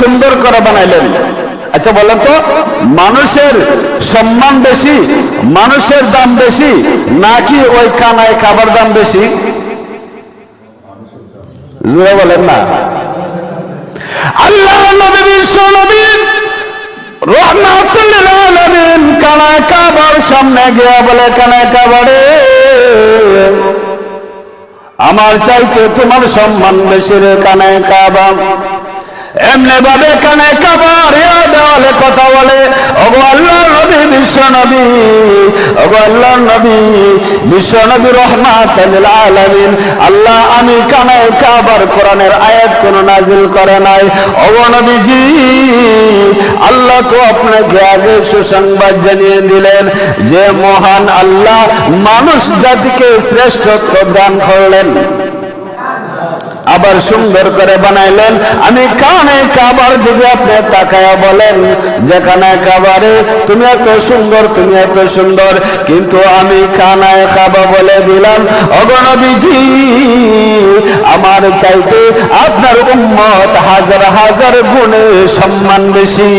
সুন্দর করে বানাইলেন। আচ্ছা বলেন তো, মানুষের সম্মান বেশি, মানুষের দাম বেশি, নাকি ওই কানায় খাবার দাম বেশি? জোরে বলেন না। আল্লাহ কানায় কাবার সামনে গিয়া বলে, কানায় কাবারে আমার চাইতে তোমার সম্মান বেশি রে কানায় কাবা এমনি ভাবে কানে কাবার দেওয়ালে কথা বলে। ওগো আল্লাহ নবী, বিশ্ব নবী। ওগো আল্লাহ নবী, বিশ্ব নবী রহমাত আলামিন। আল্লাহ, আমি কানে কাবার কোরআনের আয়াত কোন নাজিল করে নাই। ওগো নবীজি, আল্লাহ তো আপনাকে আগে সুসংবাদ জানিয়ে দিলেন যে মহান আল্লাহ মানুষ জাতিকে শ্রেষ্ঠত্ব দান করলেন। আবার সুন্দর করে বানাইলেন। আমি কানে কাবার দিকে আপনি তাকায়া বলেন, যেখানে কাবারে তুমি এত সুন্দর, তুমি এত সুন্দর, কিন্তু আমি কানায় খাবা বলে দিলাম অগণবিজি আমার চাইতে আপনার উম্মত হাজার হাজার গুণে সম্মান বেশি।